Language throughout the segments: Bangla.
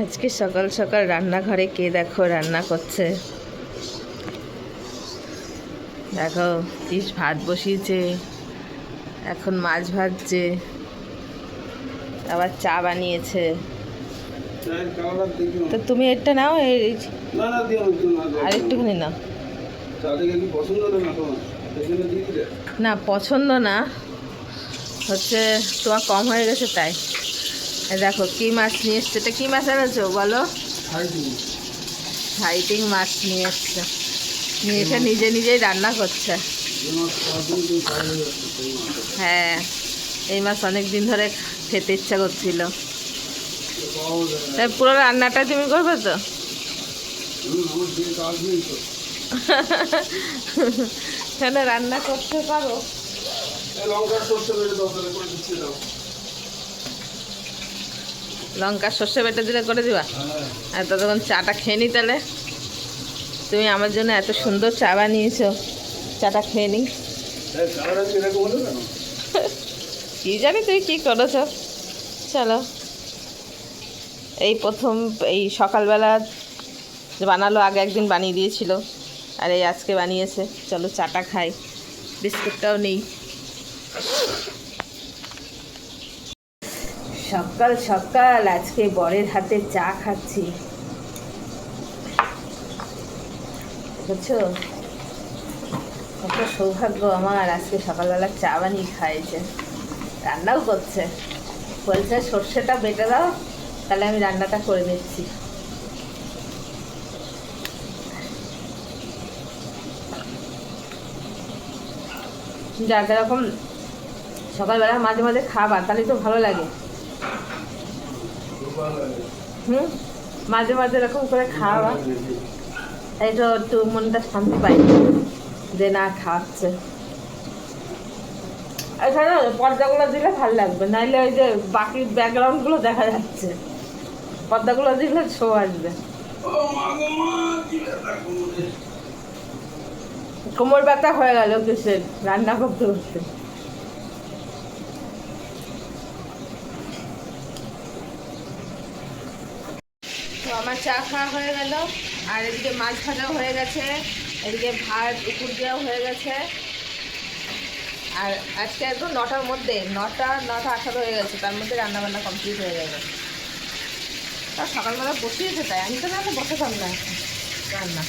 আজকে সকাল সকাল রান্নাঘরে কে দেখো রান্না করছে? দেখো ইস ভাত বসিয়েছে এখন মাছ ভাজছে আবার চা বানিয়েছে। তো তুমি এটা নাও। আর একটুখানি নাও। না পছন্দ না। হচ্ছে তোমার কম হয়ে গেছে তাই। দেখো, কী মাছ নিয়ে এসছে? এটা কী মাছ এনেছো? বলো। ফাইটিং মাছ নিয়ে এসছে। নিয়ে এসে নিজে নিজেই রান্না করছে। হয়ে, এই মাছ অনেক দিন ধরে খেতে ইচ্ছা করছিল। পুরো রান্নাটা তুমি করবে তো? রান্না করতে পারো। এই লঙ্কার সর্ষে দাও তাহলে করে দিচ্ছি দাও লঙ্কা সর্ষে বেটে দিলে করে দিবা? আর ততক্ষণ চাটা খেয়ে নি তাহলে। তুমি আমার জন্য এত সুন্দর চা বানিয়েছো। চাটা খেয়ে নি। কী জানি তুই কী করেছ? চলো। এই প্রথম এই সকালবেলা বানালো আগে একদিন বানিয়ে দিয়েছিল। আর এই আজকে বানিয়েছে। চলো চাটা খাই। বিস্কুটটাও নেই। সকাল সকাল আজকে বরের হাতে চা খাচ্ছি। কত সৌভাগ্য আমার আজকে সকালবেলা চা বানিয়ে খাইছে রান্নাও করছে। বলছে, সর্ষেটা বেটে দাও, তাহলে আমি রান্নাটা করে দিচ্ছি যার যেরকম সকালবেলা মাঝে মাঝে খাবার, তাহলে তো ভালো লাগে। মাঝে মাঝে এরকম করে খাওয়া। তো একটু মনটা শান্তি পাই যে না খাওয়াচ্ছে। এখানে পর্দাগুলো দিলে ভালো লাগবে, নাইলে ওই যে বাকি ব্যাকগ্রাউন্ডগুলো দেখা যাচ্ছে। পর্দাগুলো দিলে শো আসবে। কোমর ব্যথা হয়ে গেল কিসের? রান্না করতে করতে তো আমার চা খাওয়া হয়ে গেল। আর এদিকে মাছ ভাজাও হয়ে গেছে। এদিকে ভাত উপর দেওয়াও হয়ে গেছে। আর আজকে একদম নটার মধ্যে নটা নটা আঠারো হয়ে গেছে। তার মধ্যে রান্নাবান্না কমপ্লিট হয়ে যাবে তার সকালবেলা বসিয়েছে তাই। আমি তো না বসাতাম না রান্না।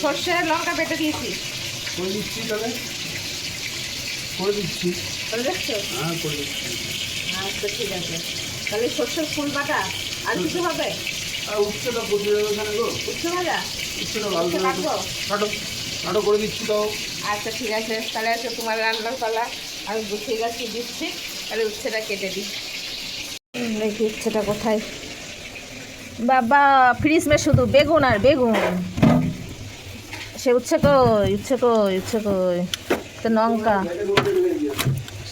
সর্ষে লঙ্কা বেটে দিয়েছি। করে দিচ্ছি তাহলে? করে দিচ্ছি। করে দেখছ হ্যাঁ করে দিচ্ছি। আচ্ছা ঠিক আছে। তাহলে সর্ষের ফুল বাটা আর কিছু হবে? আর উচ্ছেটা বসে যাবে গো। উচ্ছে ভাজা উচ্ছেটা ভালো কাটবো কাটো কাটো করে দিচ্ছি তাও। আচ্ছা ঠিক আছে। তাহলে আজকে তোমার রান্নার পালা। আমি গুছিয়ে গাছিয়ে দিচ্ছি। তাহলে উচ্ছেটা কেটে দিই। দেখি উচ্ছেটা কোথায়? বাবা ফ্রিজ মে শুধু বেগুন আর বেগুন। সে উচ্ছে কই উচ্ছে কই উচ্ছে কই। তো লঙ্কা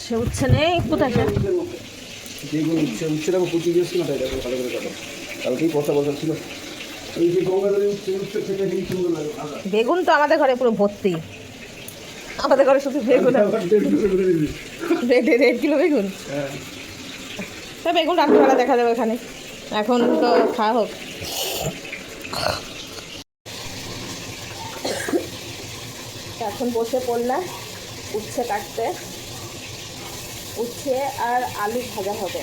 সে উচ্ছে নেই কোথায়? দেখুন উচ্ছে উচ্ছেটা কুচি দিয়েছি না? তাই ভালো করে কাটো। কালকেই বলা ছিল। এই যে গঙ্গা উচ্ছে উচ্ছে খেতে কি সুন্দর লাগে বেগুন তো আমাদের ঘরে পুরো ভর্তি। আমাদের ঘরে শুধু বেগুন দেড় কিলো বেগুন? হ্যাঁ। তা বেগুন রাত্রিবেলা দেখা যাবে এখানে এখন তো খাওয়া হোক। এখন বসে পড়লাম উচ্ছে কাটতে। উচ্ছে আর আলু ভাজা হবে।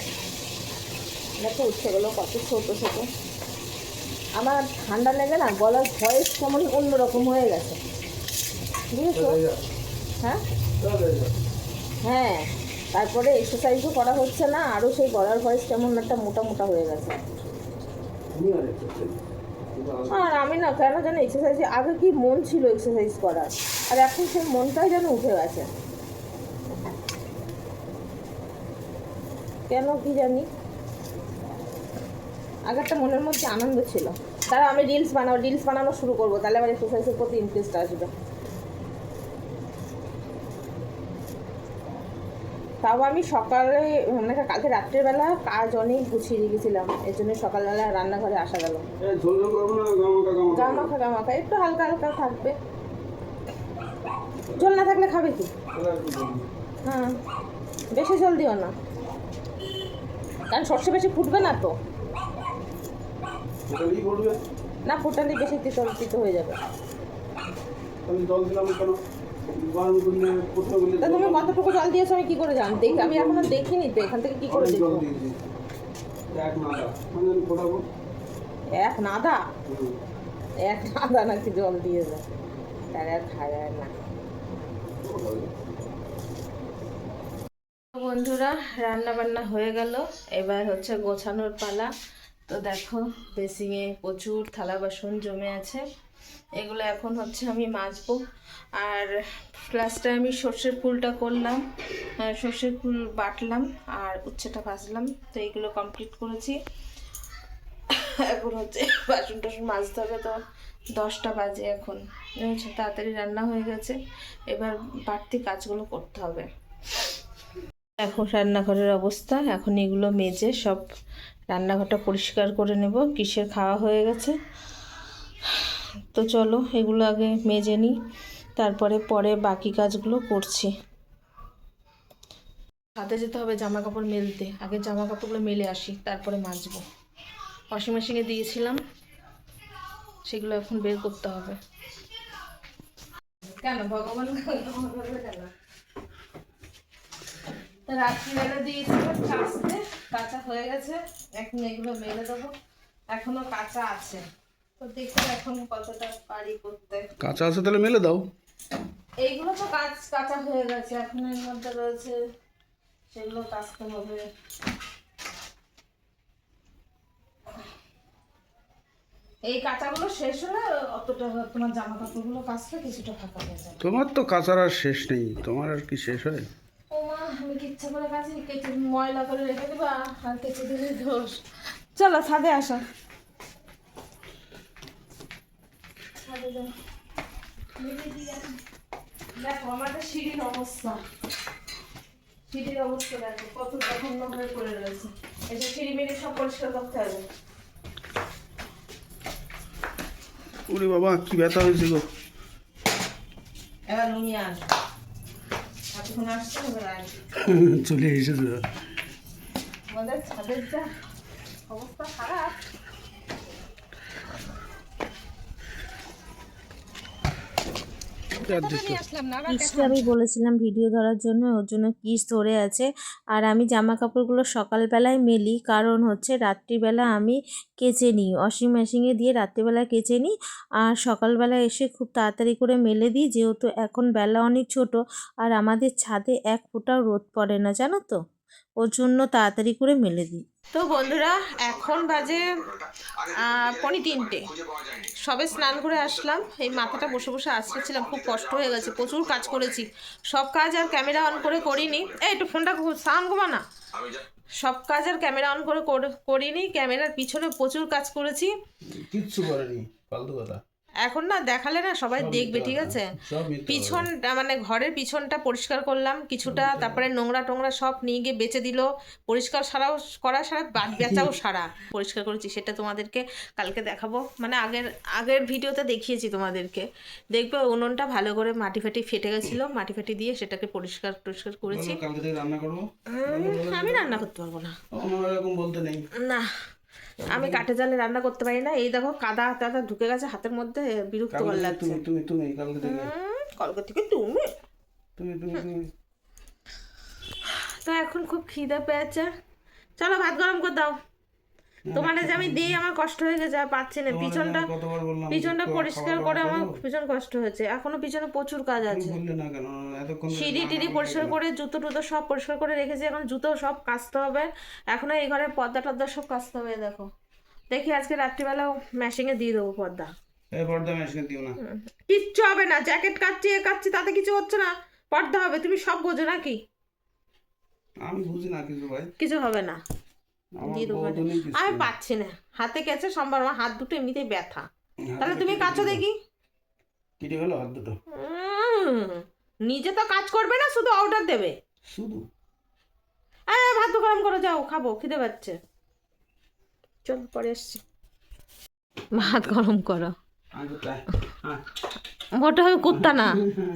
দেখো উচ্ছেগুলো কত ছোটো ছোটো। আমার ঠান্ডা লেগে না গলার ভয়েস কেমন অন্যরকম হয়ে গেছে। বুঝেছ? হ্যাঁ? হ্যাঁ তারপরে এক্সারসাইজও করা হচ্ছে না আরও সেই গলার ভয়েস কেমন একটা মোটা মোটা হয়ে গেছে। আর আমি না কেন যেন এক্সারসাইজ আগে কি মন ছিল এক্সারসাইজ করার? আর এখন সেই মনটাই যেন উঠে গেছে। কেন কি জানি? আগে একটা মনের মধ্যে আনন্দ ছিল। তারা আমি রিলস বানাবো রিলস বানানো শুরু করব তাহলে আমার এক্সারসাইজের প্রতি ইন্টারেস্ট আসবে। তাও আমি সকালে মানে কালকে রাত্রেবেলা কাজ অনেক গুছিয়ে রেখেছিলাম এর জন্য সকালবেলা রান্নাঘরে আসা গেল। ঝোল ঝোল গামাখা গামাখা। একটু হালকা হালকা থাকবে। জল না থাকলে খাবে কি? হ্যাঁ বেশি জল দিও না। কারণ সর্ষে বেশি ফুটবে না তো। না ফুটালে বেশি তিতো তিতো হয়ে যাবে। তা তুমি কতটুকু জল দিয়েছ আমি কি করে জানি দেখ আমি এখনও দেখিনি তো এখান থেকে কি করে দেখব? এক নাদা। এক নাদা? নাকি জল দিয়ে যায় তার খায় না। বন্ধুরা রান্না বান্না হয়ে গেল। এবার হচ্ছে গোছানোর পালা। তো দেখো, বেসিংয়ে প্রচুর থালা বাসন জমে আছে। এগুলো এখন হচ্ছে আমি মাজবো। আর লাস্টে আমি সর্ষের ফুলটা করলাম। সর্ষের ফুল বাটলাম আর উচ্ছেটা ভাজলাম। তো এইগুলো কমপ্লিট করেছি। এখন হচ্ছে বাসন টাসন মাজতে হবে তো দশটা বাজে এখন? তাড়াতাড়ি রান্না হয়ে গেছে। এবার বাড়তি কাজগুলো করতে হবে। এখন রান্নাঘরের অবস্থা। এখন এগুলো মেজে সব রান্নাঘরটা পরিষ্কার করে নেব। কিসের খাওয়া হয়ে গেছে? তো চলো, এগুলো আগে মেজে নিই। তারপরে পরে বাকি কাজগুলো করছি। ছাদে যেতে হবে জামা কাপড় মেলতে। আগে জামা কাপড়গুলো মেলে আসি, তারপরে মাজবো। ওয়াশিং মেশিনে দিয়েছিলাম, সেগুলো এখন বের করতে হবে। কেন? ভগবান তো রাত্রিবেলা দিয়েছিলাম কাচতে কাঁচা হয়ে গেছে। এখন এগুলো মেলে দেবো। এখনও কাঁচা আছে। তো দেখো এখন কতটা পারি করতে। কাঁচা আছে তাহলে মেলে দাও। এইগুলো তো কাজ কাঁচা হয়ে গেছে। এখন এর মধ্যে রয়েছে সেগুলো কাচতে হবে। এই কাঁচাগুলো শেষ হলে অতটা তোমার জামা কাপড়গুলো কাচলে কিছুটা ফাঁকা হয়ে যাবে। তোমার তো কাঁচার আর শেষ নেই। তোমার আর কি শেষ হয়? আমি ইচ্ছা করে কাছি কেচে ময়লা করে রেখে দেবা? আর কেচে দিলে দোষ। চলো ছাদে আসো। ছাদে যাও। দেখো আমাদের সিঁড়ির অবস্থা। সিঁড়ির অবস্থা দেখো কত জঘন্য হয়ে পড়ে রয়েছে। এসে সিঁড়ি মিড়ি সব পরিষ্কার করতে হবে। ওরে বাবা কি ব্যথা হয়েছে গো। এবার নুনি আসবে চলে এসেছে। আমাদের ছাদের যা অবস্থা খারাপ। কিসকে আমি বলেছিলাম ভিডিও ধরার জন্য ওর জন্য কিস ধরে আছে। আর আমি জামা কাপড়গুলো সকালবেলায় মেলি কারণ হচ্ছে রাত্রিবেলা আমি কেচে নিই। ওয়াশিং মেশিনে দিয়ে রাত্রিবেলা কেচে নিই আর সকালবেলা এসে খুব তাড়াতাড়ি করে মেলে দিই যেহেতু এখন বেলা অনেক ছোট আর আমাদের ছাদে এক ফোঁটাও রোদ পড়ে না জানো তো? ওর জন্য তাড়াতাড়ি করে মেলে দিই। তো বন্ধুরা এখন বাজে আহ, পৌনে তিনটে। সবে স্নান করে আসলাম এই মাথাটা বসে বসে আসতেছিলাম খুব কষ্ট হয়ে গেছে প্রচুর কাজ করেছি। সব কাজ আর ক্যামেরা অন করে করিনি। এই একটু ফোনটা সাউন্ড কমা না। সব কাজ আর ক্যামেরা অন করে করিনি ক্যামেরার পিছনে প্রচুর কাজ করেছি। কিচ্ছু করেনি ফালতু কথা। এখন না দেখালে না সবাই দেখবে ঠিক আছে? পিছন মানে ঘরের পিছনটা পরিষ্কার করলাম কিছুটা তারপরে নোংরা টোংরা সব নিয়ে গিয়ে বেচে দিল। পরিষ্কার সারাও করা সারা বা- বেচাও সারা। পরিষ্কার করেছি সেটা তোমাদেরকে কালকে দেখাবো। মানে আগের আগের ভিডিওতে দেখিয়েছি তোমাদেরকে। দেখবে উনুনটা ভালো করে মাটি ফাটি ফেটে গেছিল মাটি ফাটি দিয়ে সেটাকে পরিষ্কার টরিষ্কার করেছি। আমি রান্না করতে পারব না। না। আমি কাঠে জালে রান্না করতে পারি না। এই দেখো কাদা টাদা ঢুকে গেছে হাতের মধ্যে বিরক্ত কর লাগছে। তুমি তুমি তুমি কালকে থেকে। কালকে থেকে তুমি। তুমি তুমি তুমি। তো এখন খুব খিদে পেয়েছে। চলো ভাত গরম করে দাও। তোমার যে আমি দিই আমার কষ্ট হয়ে গেছে আর পাচ্ছি না। পিছনটা পিছনটা পরিষ্কার করে আমার। ভীষণ কষ্ট হয়েছে। এখনও পিছনে প্রচুর কাজ আছে। সিঁড়ি টিড়ি পরিষ্কার করে জুতো টুতো সব পরিষ্কার করে রেখেছি। এখন জুতো সব কাচতে হবে। এখনও এই ঘরের পর্দা টর্দা সব কাচতে হবে দেখো। দেখি আজকে রাত্রিবেলাও ম্যাশিংয়ে দিয়ে দেবো পর্দা। পর্দা দিও না। কিচ্ছু হবে না। জ্যাকেট কাচ্ছি এ কাচ্ছি তাতে কিছু হচ্ছে না। পর্দা হবে। তুমি সব বোঝো নাকি? আমি বুঝি না কিছু ভাই। কিছু হবে না। দিয়ে দেবো আমি পাচ্ছি না। হাতে গেছে সোমবার আমার হাত দুটো এমনিতেই ব্যথা। তাহলে তুমি কাছো দেখি। কেটে হাত দুটো? নিজে তো কাজ করবে না শুধু অর্ডার দেবে। শুধু? আরে ভাত গরম করে যাও খাব খিদে পাচ্ছে। চল পরে এসছি ভাত গরম করো। হ্যাঁ। মোটা হবে কুত্তা না।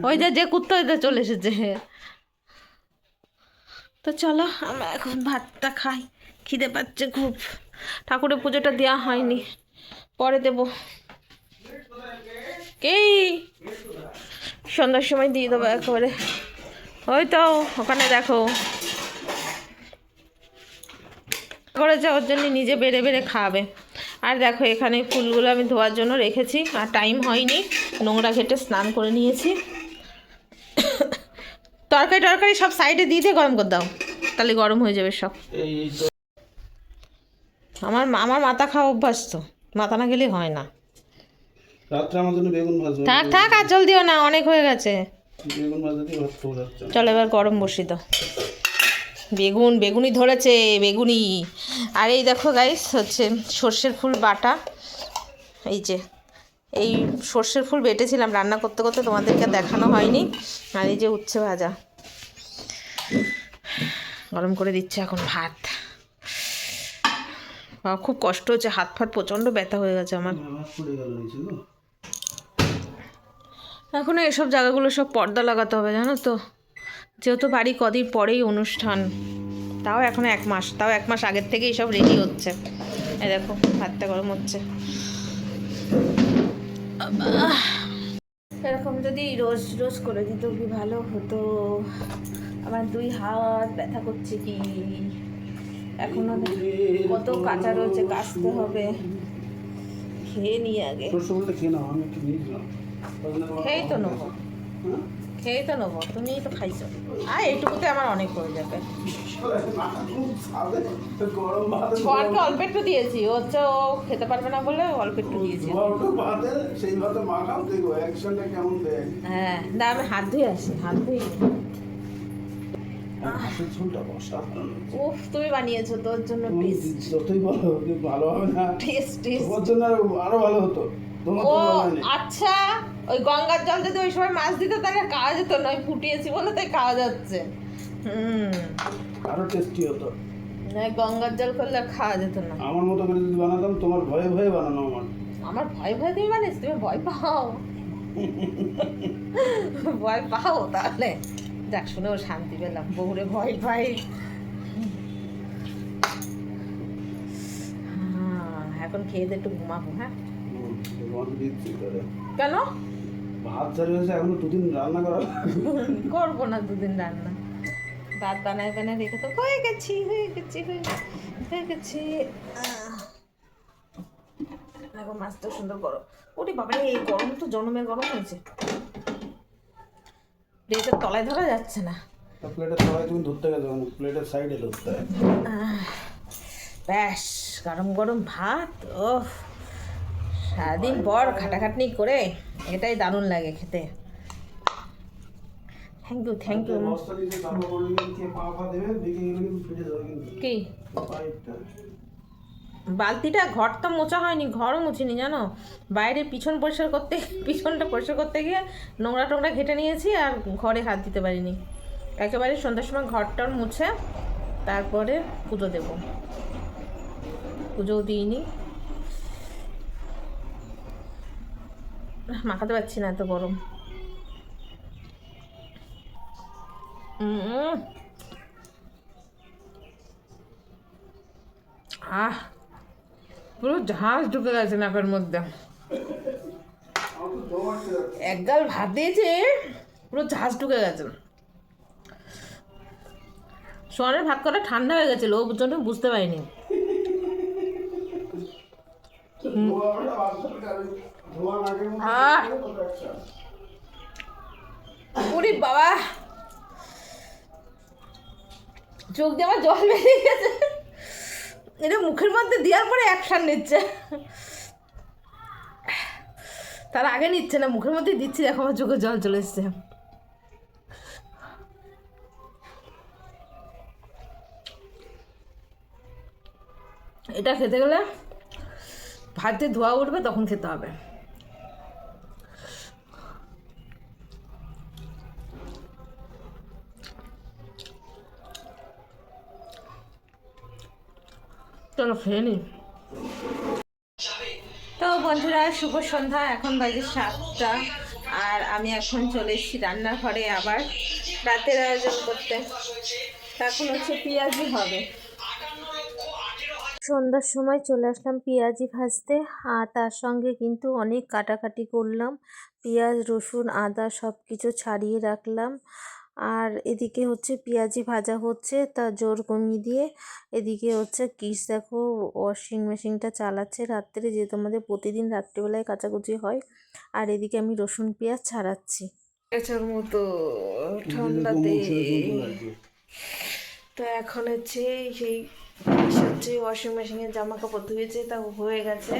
ওই যে যে কুত্তা ওই চলে এসেছে। তো চলো আমরা এখন ভাতটা খাই। খিদে পাচ্ছে খুব। ঠাকুরের পুজোটা দেওয়া হয়নি। পরে দেব। কে? সন্ধ্যার সময় দিয়ে দেবো একেবারে। ওই তো, ওখানে দেখো। করেছে ওর জন্য নিজে বেড়ে বেড়ে খাবে। আর দেখো, এখানে ফুলগুলো আমি ধোয়ার জন্য রেখেছি, আর টাইম হয়নি। নোংরা ঘেটে স্নান করে নিয়েছি। তরকারি টরকারি সব সাইডে দিয়ে দিয়ে গরম করে দাও। তাহলে গরম হয়ে যাবে সব। এই এই আমার আমার মাথা খাওয়া অভ্যাস তো। মাথা না গেলে হয় না। রাত্রে আমার জন্য বেগুন ভাজবে। থাক থাক আর জল দিও না অনেক হয়ে গেছে। বেগুন ভাজা দিয়ে ভাত খাব যাচ্ছে চলো এবার গরম বসি দাও বেগুন বেগুনি ধরেছে বেগুনি আর এই দেখো গাইস হচ্ছে সর্ষের ফুল বাটা। এই যে এই সর্ষের ফুল বেটেছিলাম রান্না করতে করতে তোমাদেরকে দেখানো হয়নি। আর এই যে উচ্ছে ভাজা। গরম করে দিচ্ছে এখন ভাত। খুব কষ্ট হচ্ছে, হাত ফাত প্রচণ্ড ব্যথা হয়ে গেছে আমার। এখন এসব জায়গাগুলো সব পর্দা লাগাতে হবে, জানো তো। যেহেতু বাড়ি কদিন পরেই অনুষ্ঠান, তাও এখন এক মাস, তাও এক মাস আগের থেকেই সব রেডি হচ্ছে। এই দেখো, হাতটা গরম হচ্ছে। এরকম যদি রোজ রোজ করে দিত কি ভালো হতো? আমার দুই হাত ব্যথা করছে কি? এখনও কত কাঁচা রয়েছে কাচতে হবে। খেয়ে নিই আগে। খেয়ে খেয়েই তো নেব। খেয়েই তো নেব তুমিই তো খাইছো। আর এইটুকুতে আমার অনেক হয়ে যাবে। অল্প একটু দিয়েছি ও হচ্ছে ও খেতে পারবে না বলে অল্প একটু দিয়েছি। হ্যাঁ না আমি হাত ধুয়ে আসি হাত ধুয়ে। ঝোলটা তুমি বানিয়েছো তোর জন্য টেস্ট যতই ভালো হবে না। টেস্ট টেস্ট তোমার জন্য আরো- আরও ভালো হতো। তোমার তো আচ্ছা ওই গঙ্গার জল যদি ওই সময় মাছ দিত তাহলে খাওয়া যেত না ওই ফুটিয়েছি বলে তাই খাওয়া যাচ্ছে। হুম। আরও টেস্টি হতো। গঙ্গার জল করলে আর খাওয়া যেত না। আমার মতো করে যদি বানাতাম তোমার ভয়ে ভয়ে বানানো আমার। আমার ভয় ভয় তুমি মানিস তুমি ভয় পাও। ভয় পাও তাহলে। যাক শুনেও শান্তি পেলাম। বউরে ভয় পাই। হ্যাঁ, এখন খেয়ে দিয়ে একটু ঘুমাবো হ্যাঁ। কেন? ভাত চালু হয়েছে এখনও দুদিন রান্না করা করব না দুদিন রান্না। ভাত বানায় বানায় রেখে তো হয়ে গেছি হয়ে গেছি হয়ে গেছি। দেখো মাছটা সুন্দর গরম। ওরে বাবা এই গরম তো জনমের গরম হয়েছে। প্লেটের তলায় ধরা যাচ্ছে না। প্লেটের তলায় তুমি ধরতে গেছো প্লেটের সাইডে ধরতে ব্যাস গরম গরম ভাত ও সারাদিন পর খাটাখাটনি করে এটাই দারুণ লাগে খেতে। থ্যাংক ইউ থ্যাংক ইউ গেলে কি? পাইপটা ঘর তো মোছা হয়নি, ঘরও মুছিনি, জানো? বাইরের পিছন পরিষ্কার করতে, পিছনটা পরিষ্কার করতে গিয়ে নোংরা টোংরা ঘেটে নিয়েছি আর ঘরে হাত দিতে পারিনি। একেবারে সন্ধ্যার সময় ঘরটার মুছে তারপরে পুজো দেব। পুজোও দিইনি। মাখাতে পারছি না এত গরম। আহ পুরো ঝাঁস ঢুকে গেছে নাকের মধ্যে। এক গাল ভাত দিয়েছে, পুরো ঝাঁস ঢুকে গেছে। সোয়ানের ভাত করা ঠান্ডা হয়ে গেছিল ও জন্য বুঝতে পারিনি। ওরে বাবা! চোখ দিয়ে আমার জল বেরিয়ে গেছে। এটা মুখের মধ্যে দেওয়ার পরে অ্যাকশান নিচ্ছে। তার আগে নিচ্ছে না, মুখের মধ্যে দিচ্ছি, দেখো আমার চোখে জল চলে এসছে। এটা খেতে গেলে ভাতে ধোয়া উঠবে, তখন খেতে হবে। চলো খেয়ে নি। তো বন্ধুরা, শুভ সন্ধ্যা, এখন বাজে সাতটা। আর আমি এখন চলে এসেছি রান্নাঘরে আবার। রাতের আয়োজন করতে। এখন হচ্ছে পেঁয়াজি হবে। সন্ধ্যার সময় চলে আসলাম পেঁয়াজি ভাজতে। আর তার সঙ্গে কিন্তু অনেক কাটাকাটি করলাম। পেঁয়াজ, রসুন, আদা সব কিছু ছাড়িয়ে রাখলাম। আর এদিকে হচ্ছে পেঁয়াজি ভাজা হচ্ছে তা জোর কমিয়ে দিয়ে এদিকে হচ্ছে কিস দেখো ওয়াশিং মেশিনটা চালাচ্ছে। রাত্রে যেহেতু আমাদের প্রতিদিন রাত্রিবেলায় কাচাকুচি হয় আর এদিকে আমি রসুন পেঁয়াজ ছাড়াচ্ছি। এছার মতো ঠান্ডাতে। তো এখন হচ্ছে সেই হচ্ছে ওয়াশিং মেশিনের জামা কাপড় ধুয়েছে তা হয়ে গেছে।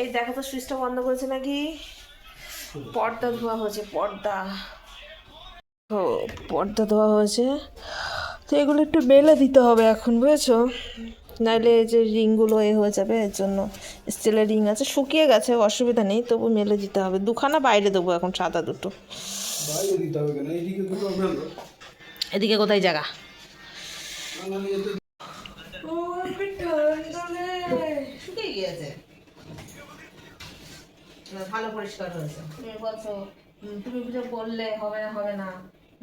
এই দেখো তো সুইচটা বন্ধ করেছে নাকি? পর্দা ধোয়া হয়েছে পর্দা। ও পর্দা দেওয়া হয়েছে। তো এগুলো একটু বেলে দিতে হবে এখন বুঝেছ? নাহলে এই যে রিংগুলো এ হয়ে যাবে এর জন্য স্টিলের রিং আছে। শুকিয়ে গেছে অসুবিধা নেই তবু মেলে দিতে হবে। দুখানা বাইরে দেবো এখন সাদা দুটো। এদিকে কোথায় জায়গা? শুকিয়ে গিয়েছে। ভালো পরিষ্কার হয়েছে। তুমি বলছো তুমি বুঝে বললে হবে না হবে না।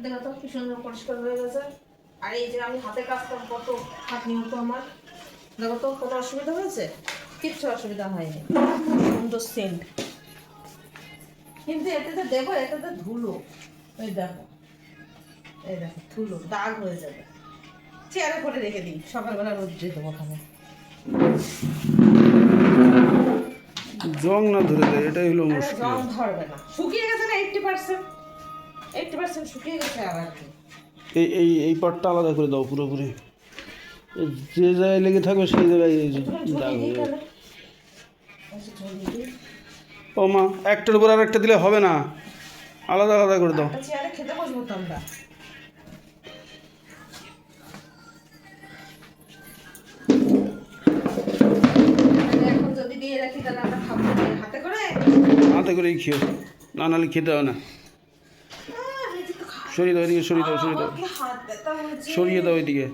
দেখো তো কি সুন্দর পরিষ্কার হয়ে গেছে। আর এই যে আমি হাতে কাজ করব কত খাটনি হতো আমার। দেখো তো কোনো অসুবিধা হয়েছে? কিচ্ছু অসুবিধা হয়নি। সুন্দর সেন্ট কিন্তু এতে তো দেবো এতে তো ধুলো। এই দেখো। এই দেখো ধুলো দাগ হয়ে যাবে। চেয়ারে করে রেখে দিই সকালবেলা রোদ্রে দেবো ওখানে। জং না ধরে দেয় এটাই হলো জং ধরবে না। শুকিয়ে গেছে না এইটটি পার্সেন্ট এইটটি পার্সেন্ট শুকিয়ে গেছে আবার কি। এই এই এই পাটটা আলাদা করে দাও পুরোপুরি। যে জায়গায় লেগে থাকবে সেই জায়গায় দাগ হয়ে যাবে। ও মা একটার উপর আর একটা দিলে হবে না। আলাদা আলাদা করে দাও। খেতে বসবো তো আমরা? হাতে করে? হাতে করেই খেও না নাহলে খেতে হবে না। সরিয়ে দাও এদিকে সরিয়ে দাও সরিয়ে দাও। সরিয়ে দাও এদিকে।